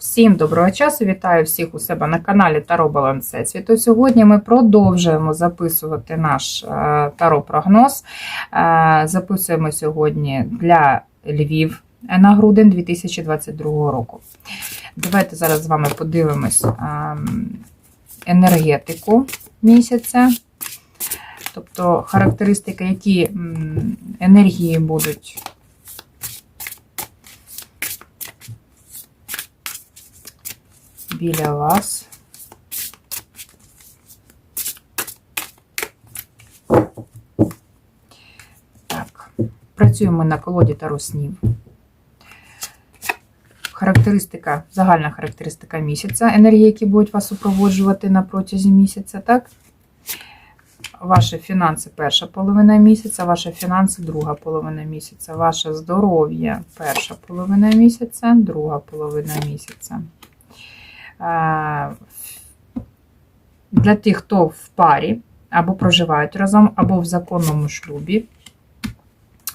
Всім доброго часу! Вітаю всіх у себе на каналі Таро Баланс Всесвіту. Сьогодні ми продовжуємо записувати наш е, таро-прогноз. Е, Записуємо сьогодні для Львів на грудень 2022 року. Давайте зараз з вами подивимось ем, енергетику місяця. Тобто характеристики, які енергії будуть біля вас. Так, працюємо на колоді Таро снів. Характеристика, загальна характеристика місяця, енергії, які будуть вас супроводжувати на протязі місяця, так? Ваші фінанси перша половина місяця, ваші фінанси друга половина місяця, ваше здоров'я перша половина місяця, друга половина місяця. Для тих, хто в парі або проживають разом, або в законному шлюбі.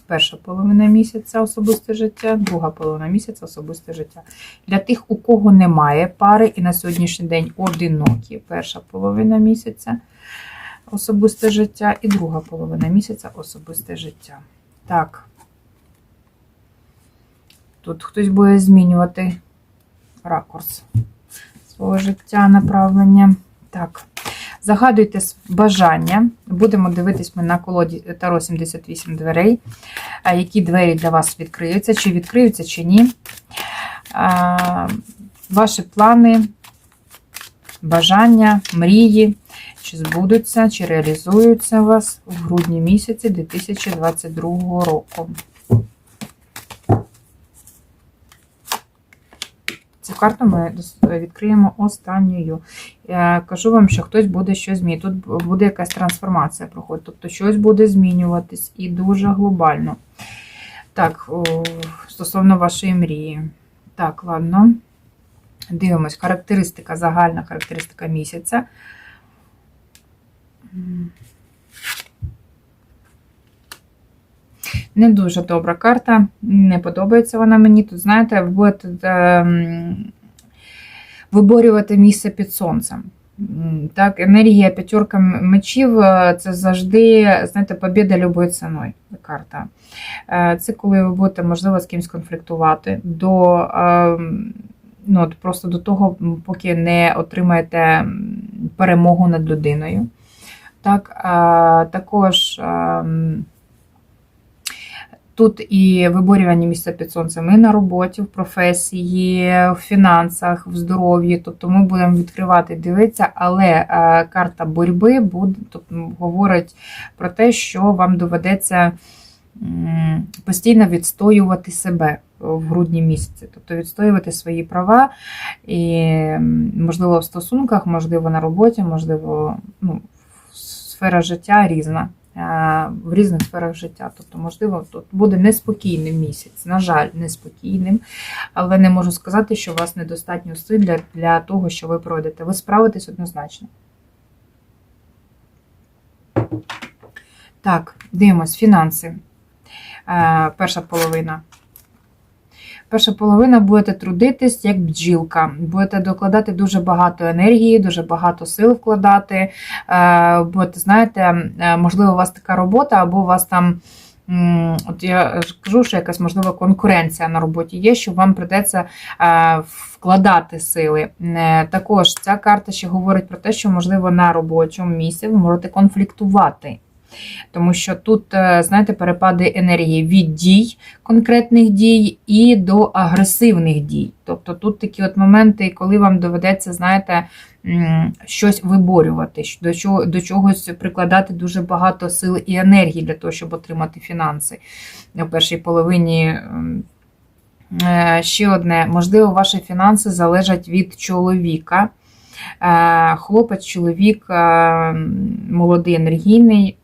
Перша половина місяця особисте життя, друга половина місяця особисте життя. Для тих, у кого немає пари, і на сьогоднішній день одинокі, перша половина місяця особисте життя, і друга половина місяця особисте життя. Так. Тут хтось буде змінювати ракурс свого життя, направлення. Так. Загадуйте бажання. Будемо дивитись ми на колоді Таро 78 дверей. Які двері для вас відкриються, чи відкриються, чи ні. Ваші плани, бажання, мрії, чи збудуться, чи реалізуються у вас в грудні місяці 2022 року. Цю карту ми відкриємо останньою. Я кажу вам, що хтось буде щось змінювати. Тут буде якась трансформація проходить, тобто щось буде змінюватись і дуже глобально. Так, стосовно вашої мрії. Так, ладно. Дивимось, характеристика, загальна характеристика місяця. Не дуже добра карта, не подобається вона мені. Тут, знаєте, ви будете ем, виборювати місце під сонцем. Так, енергія п'ятерка мечів е, це завжди, знаєте, побіда любою ціною. Карта. Е, Це коли ви будете, можливо, з кимось конфліктувати до ем, ну, от просто до того, поки не отримаєте перемогу над людиною. Так, е, також. Тут і виборювання місця під сонцем і на роботі, в професії, в фінансах, в здоров'ї. Тобто ми будемо відкривати, дивитися, але е, карта боротьби буде, тобто, говорить про те, що вам доведеться постійно відстоювати себе в грудні місяці, тобто відстоювати свої права, і, можливо, в стосунках, можливо, на роботі, можливо, ну, сфера життя різна в різних сферах життя. Тобто, можливо, тут буде неспокійним місяць, на жаль, неспокійним, але не можу сказати, що у вас недостатньо сил для, для того, що ви пройдете. Ви справитесь однозначно. Так, дивимось, фінанси. Е, Перша половина. Перша половина будете трудитись як бджілка, будете докладати дуже багато енергії, дуже багато сил вкладати. Будете, знаєте, е, можливо, у вас така робота, або у вас там, от я кажу, що якась можливо конкуренція на роботі є, що вам придеться е, вкладати сили. Е, Також ця карта ще говорить про те, що можливо на робочому місці ви можете конфліктувати. Тому що тут, е, знаєте, перепади енергії від дій, конкретних дій і до агресивних дій. Тобто тут такі от моменти, коли вам доведеться, знаєте, щось виборювати, до чого, до чогось прикладати дуже багато сил і енергії для того, щоб отримати фінанси у першій половині. е, Ще одне, можливо, ваші фінанси залежать від чоловіка. Е, Хлопець, чоловік молодий, енергійний.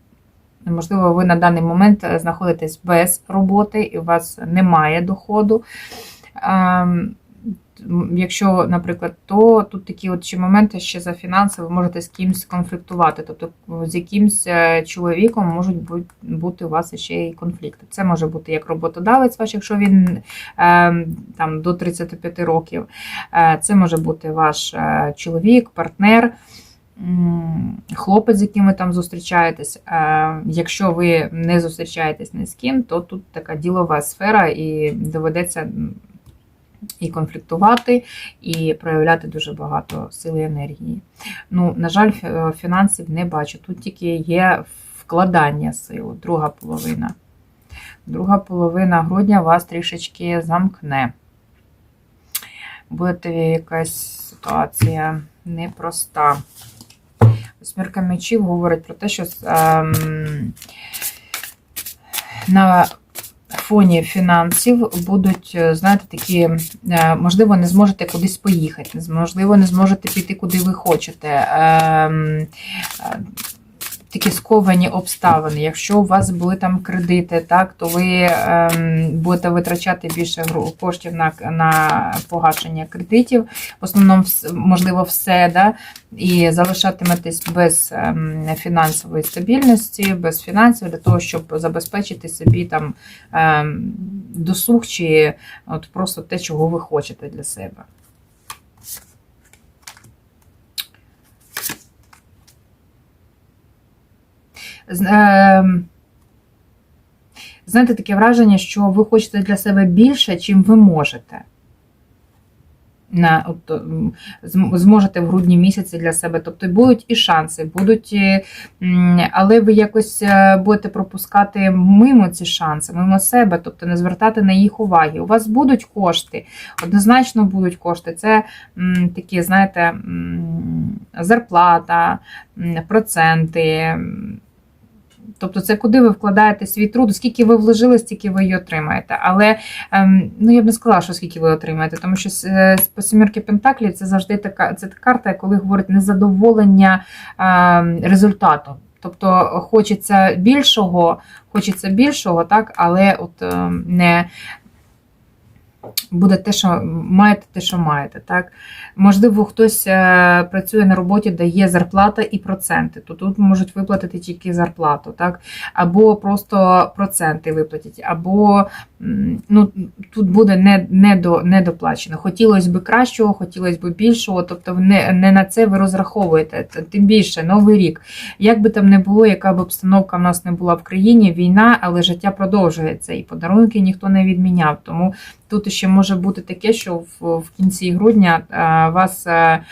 Можливо, ви на даний момент е, знаходитесь без роботи і у вас немає доходу. Ем, якщо, наприклад, то тут такі от ще моменти ще за фінанси ви можете з кимось конфліктувати. Тобто з якимсь е, чоловіком можуть бути у вас ще й конфлікти. Це може бути як роботодавець ваш, якщо він е, там до 35 років. Е, Це може бути ваш е, чоловік, партнер. Хлопець, з яким ви там зустрічаєтесь. Е, Якщо ви не зустрічаєтесь ні з ким, то тут така ділова сфера і доведеться і конфліктувати, і проявляти дуже багато сили і енергії. Ну, на жаль, фінансів не бачу. Тут тільки є вкладання сил, друга половина. Друга половина грудня вас трішечки замкне. Буде якась ситуація непроста. Восьмірка мечів говорить про те, що ем, на фоні фінансів будуть, е, знаєте, такі, е, можливо, не зможете кудись поїхати, можливо, не зможете піти, куди ви хочете. Такі сковані обставини. Якщо у вас були там кредити, так, то ви ем, будете витрачати більше коштів на, на погашення кредитів, в основному, можливо, все, да, і залишатиметесь без ем, фінансової стабільності, без фінансів для того, щоб забезпечити собі там ем, досуг чи от просто те, чого ви хочете для себе. Знаєте, таке враження, що ви хочете для себе більше, чим ви можете. На, от, зможете в грудні місяці для себе. Тобто будуть і шанси, будуть, але ви якось е, будете пропускати мимо ці шанси, мимо себе, тобто не звертати на їх уваги. У вас будуть кошти, однозначно будуть кошти. Це м, такі, знаєте, м, зарплата, проценти. Тобто це куди ви вкладаєте свій труд, скільки ви вложили, стільки ви її отримаєте. Але ем, ну я б не сказала, що скільки ви отримаєте, тому що е, по сімірки Пентаклі це завжди така це карта, коли говорить незадоволення ем, результатом. Тобто хочеться більшого, хочеться більшого, так, але от ем, не буде те, що маєте те, що маєте. Так? Можливо, хтось е, працює на роботі, де є зарплата і проценти, то тут можуть виплатити тільки зарплату, так? або просто проценти виплатять, або ну, тут буде не, не до, недоплачено. Хотілося б кращого, хотілося б більшого, тобто не, не на це ви розраховуєте. Тим більше, новий рік. Як би там не було, яка б обстановка в нас не була в країні, війна, але життя продовжується, і подарунки ніхто не відміняв. Тому тут ще може бути таке, що в, в кінці грудня е, вас е,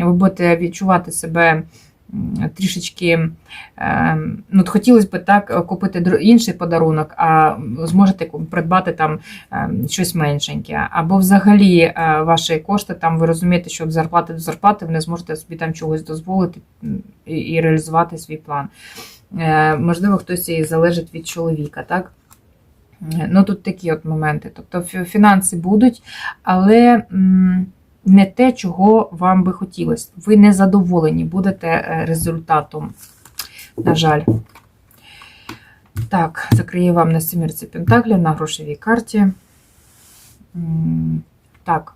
ви будете відчувати себе трішечки. е, Ну, хотілося б так купити інший подарунок, а зможете придбати там щось меншеньке. Або взагалі ваші кошти, там ви розумієте, що від зарплати до зарплати ви не зможете собі там чогось дозволити і, реалізувати свій план. Можливо, хтось і залежить від чоловіка, так? Ну, тут такі от моменти. Тобто фінанси будуть, але не те, чого вам би хотілося. Ви не задоволені будете е, результатом. На жаль. Так, закрию вам на семірці Пентаклів на грошовій карті. Так.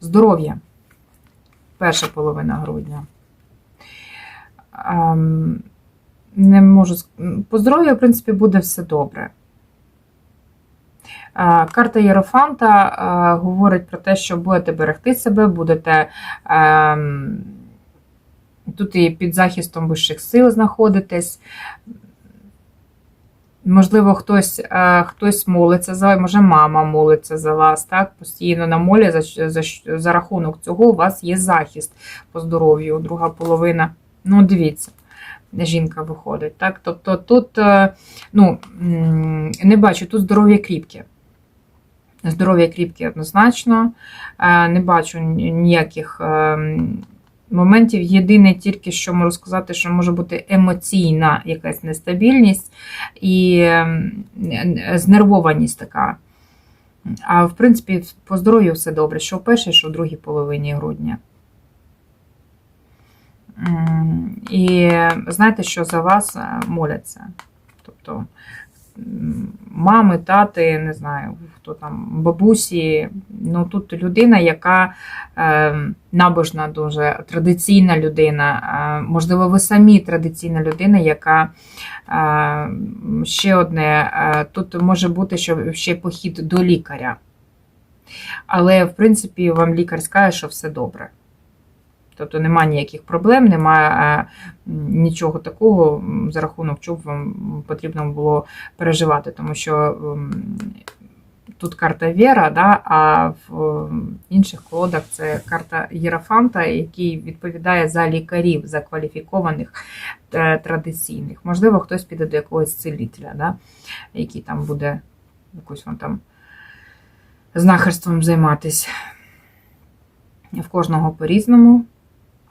Здоров'я. Перша половина грудня. Не можу по здоров'ю, в принципі, буде все добре. А, Карта Єрофанта говорить про те, що будете берегти себе, будете ем, тут і під захистом вищих сил знаходитесь. Можливо, хтось, е, хтось молиться за вас, може, мама молиться за вас, так? Постійно на молі за, за, за рахунок цього у вас є захист по здоров'ю, друга половина. Ну, дивіться, жінка виходить. Так? Тобто тут е, ну, не бачу, тут здоров'я кріпке. Здоров'я кріпке однозначно. Е, Не бачу ніяких ем, моментів. Єдине тільки, що можу сказати, що може бути емоційна якась нестабільність і знервованість така. А в принципі, по здоров'ю все добре, що в першій, що в другій половині грудня. І знаєте, що за вас е, моляться. Тобто мами, тати, не знаю, хто там, бабусі. Ну тут людина, яка е, набожна, дуже традиційна людина. Е, можливо, ви самі традиційна людина, яка ще одне, тут може бути що ще похід до лікаря. Але, в принципі, вам лікар скаже, що все добре. Тобто немає ніяких проблем, немає е, нічого такого, за рахунок чого вам потрібно було переживати, тому що тут карта Віра, да, а в інших колодах це карта Єрофанта, який відповідає за лікарів, за кваліфікованих е, традиційних. Можливо, хтось піде до якогось цілителя, да, який там буде якось вам там знахарством займатися. В кожного по-різному.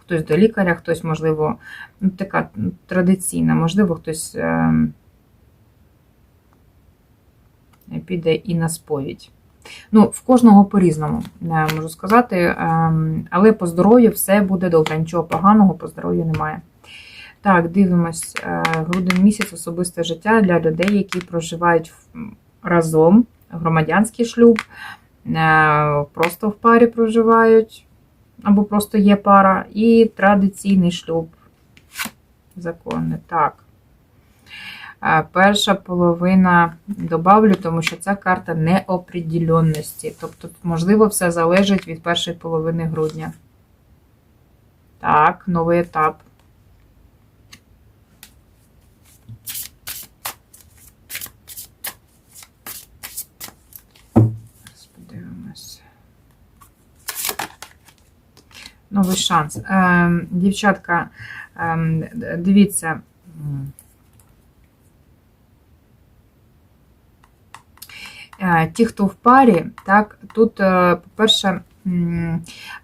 Хтось до лікаря, хтось, можливо, ну, така традиційна, можливо, хтось е, піде і на сповідь. Ну, в кожного по-різному, е, можу сказати, е, але по здоров'ю все буде добре, нічого поганого по здоров'ю немає. Так, дивимось, е, грудень місяць особисте життя для людей, які проживають разом, громадянський шлюб, е, просто в парі проживають, або просто є пара, і традиційний шлюб. Законне. Так. Е, Перша половина добавлю, тому що це карта неопределенності. Тобто, можливо, все залежить від першої половини грудня. Так, новий етап. Зараз подивимось. Новий шанс. Ем, дівчатка, ем, дивіться. Е, Ті, хто в парі, так, тут, е, по-перше,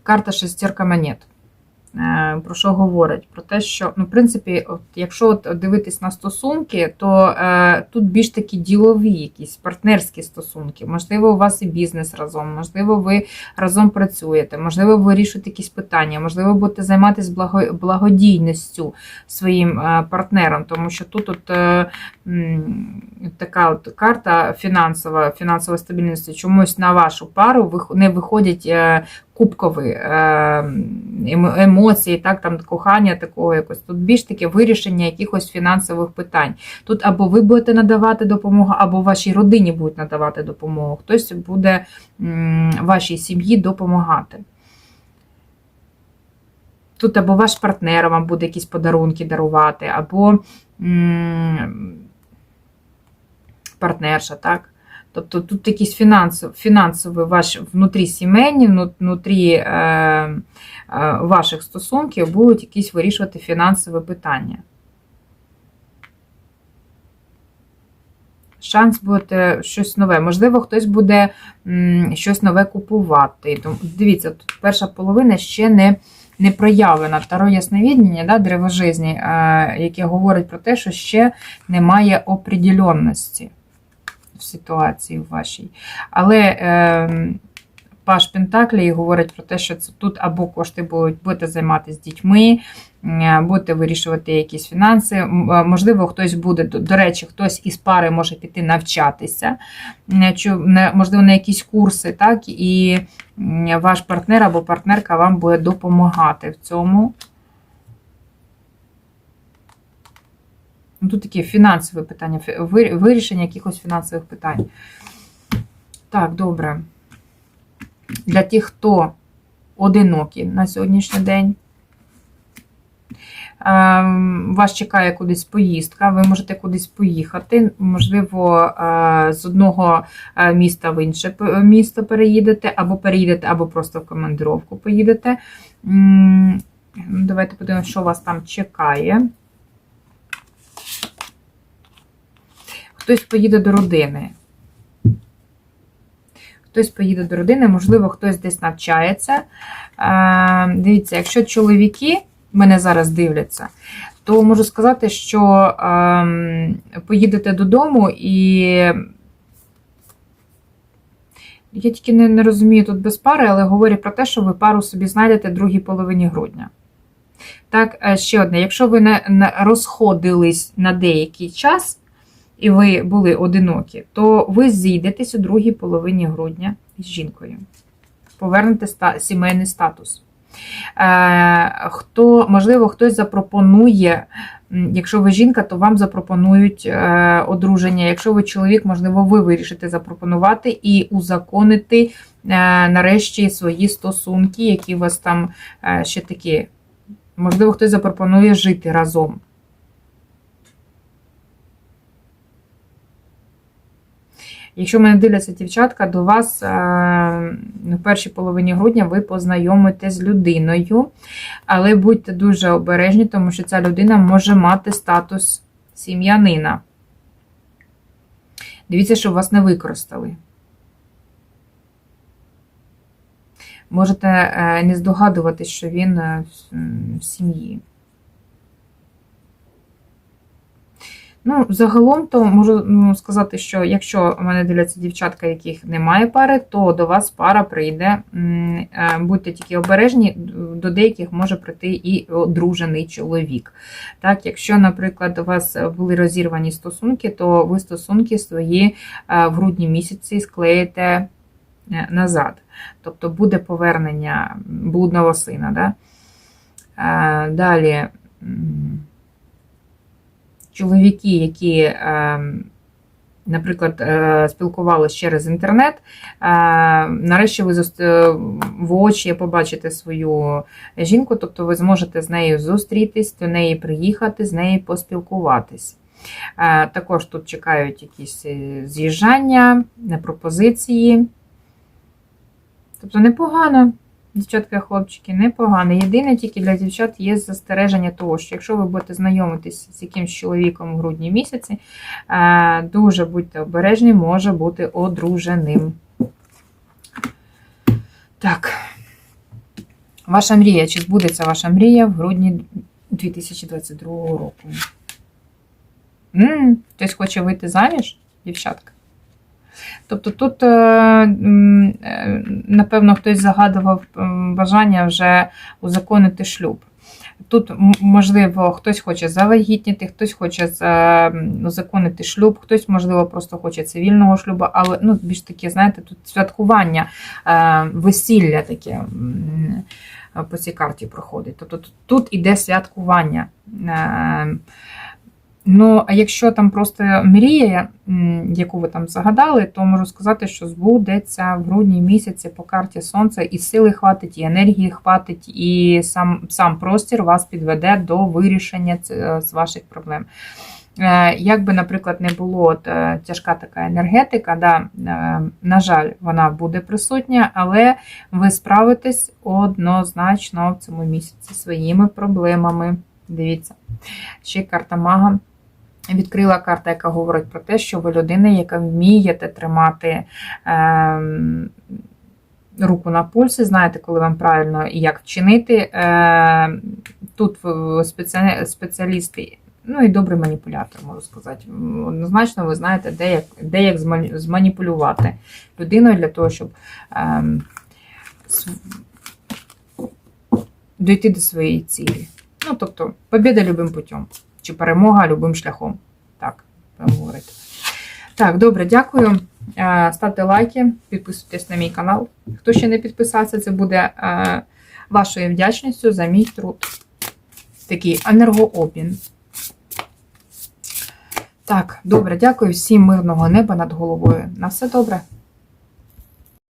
карта шестерка монет. Е, Про що говорить? Про те, що, ну, в принципі, от, якщо от дивитись на стосунки, то е, тут більш такі ділові, якісь партнерські стосунки. Можливо, у вас і бізнес разом, можливо, ви разом працюєте, можливо, ви вирішуєте якісь питання, можливо, будете займатися благо, благодійністю своїм е, партнером, тому що тут от, е, така от карта фінансова, фінансова стабільності, чомусь на вашу пару не виходять е, кубкові е, емоції, так, там кохання такого якось. Тут більш таке вирішення якихось фінансових питань. Тут або ви будете надавати допомогу, або вашій родині будуть надавати допомогу. Хтось буде вашій сім'ї допомагати. Тут або ваш партнер вам буде якісь подарунки дарувати, або партнерша, так? Тобто тут якісь фінансові, фінансові ваші внутрісімейні, вну- внутрі е, е, ваших стосунків будуть якісь вирішувати фінансові питання. Шанс буде щось нове. Можливо, хтось буде щось нове купувати. Тому, дивіться, тут перша половина ще не, не проявлена. Таро ясновідіння, да, древо жизні, е, яке говорить про те, що ще немає определенності в ситуації вашій. Але е, Паш Пентаклі говорить про те, що це тут або кошти будуть будете займатися дітьми, е, будете вирішувати якісь фінанси. Е, Можливо, хтось буде, до речі, хтось із пари може піти навчатися, е, можливо, на якісь курси, так, і ваш партнер або партнерка вам буде допомагати в цьому. Ну, Тут такі фінансові питання, вирішення якихось фінансових питань. Так, добре. Для тих, хто одинокі на сьогоднішній день. Ем, Вас чекає кудись поїздка, ви можете кудись поїхати. Можливо, е, з одного е, міста в інше місто переїдете, або переїдете, або просто в командировку поїдете. Давайте подивимося, що вас там чекає. Хтось поїде до родини. Хтось поїде до родини, можливо, хтось десь навчається. Дивіться, якщо чоловіки мене зараз дивляться, то можу сказати, що ем, поїдете додому і. Я тільки не, не розумію тут без пари, але говорю про те, що ви пару собі знайдете в другій половині грудня. Так, е, ще одне. Якщо ви не розходились на деякий час, і ви були одинокі, то ви зійдетесь у другій половині грудня з жінкою. Повернете сімейний статус. Е, хто, можливо, хтось запропонує, якщо ви жінка, то вам запропонують е, одруження. Якщо ви чоловік, можливо, ви вирішите запропонувати і узаконити е, нарешті свої стосунки, які у вас там ще такі. Можливо, хтось запропонує жити разом. Якщо мене дивляться дівчатка, до вас е, в першій половині грудня ви познайомитесь з людиною, але будьте дуже обережні, тому що ця людина може мати статус сім'янина. Дивіться, щоб вас не використали. Можете е, не здогадуватись, що він е, в сім'ї. Ну, загалом, то можу ну, сказати, що якщо в мене дивляться дівчатка, яких немає пари, то до вас пара прийде. Е, Будьте тільки обережні, до деяких може прийти і одружений чоловік. Так, якщо, наприклад, у вас були розірвані стосунки, то ви стосунки свої е, в грудні місяці склеїте е, назад. Тобто буде повернення блудного сина. Да? Далі. Чоловіки, які, е, наприклад, е, спілкувалися через інтернет, е, нарешті ви в очі побачите свою жінку, тобто ви зможете з нею зустрітись, до неї приїхати, з нею поспілкуватись. Також тут чекають якісь з'їжджання, пропозиції. Тобто непогано. Дівчатка, хлопчики, непогано. Єдине тільки для дівчат є застереження того, що якщо ви будете знайомитись з якимсь чоловіком у грудні місяці, е, дуже будьте обережні, може бути одруженим. Так. Ваша мрія. Чи збудеться ваша мрія в грудні 2022 року? м хтось хоче вийти заміж, дівчатка? Тобто тут, е, е, напевно, хтось загадував бажання вже узаконити шлюб. Тут, можливо, хтось хоче завагітніти, хтось хоче за- узаконити шлюб, хтось, можливо, просто хоче цивільного шлюбу, але ну, більш таке, знаєте, тут святкування, е, весілля таке по цій карті проходить. Тобто тут іде святкування. Е, Ну, а якщо там просто мрія, яку ви там загадали, то можу сказати, що збудеться в грудні місяці по карті Сонця, і сили хватить, і енергії хватить, і сам, сам простір вас підведе до вирішення з ваших проблем. Е, Як би, наприклад, не було е, тяжка така енергетика, да, е, на жаль, вона буде присутня, але ви справитесь однозначно в цьому місяці своїми проблемами. Дивіться, ще карта мага відкрила карта, яка говорить про те, що ви людина, яка вмієте тримати ем, руку на пульсі, знаєте, коли вам правильно і як вчинити. Е, тут ви спеціалісти. Ну і добрий маніпулятор, можу сказати. Однозначно, ви знаєте, де як, де як зма- зманіпулювати людиною для того, щоб ем, с- дійти до своєї цілі. Ну, тобто, побіда любим путем. Чи перемога любим шляхом. Так, будемо говорити. Так, добре, дякую. Е, Ставте лайки, підписуйтесь на мій канал. Хто ще не підписався, це буде е, вашою вдячністю за мій труд. Такий енергообмін. Так, добре, дякую всім мирного неба над головою. На все добре.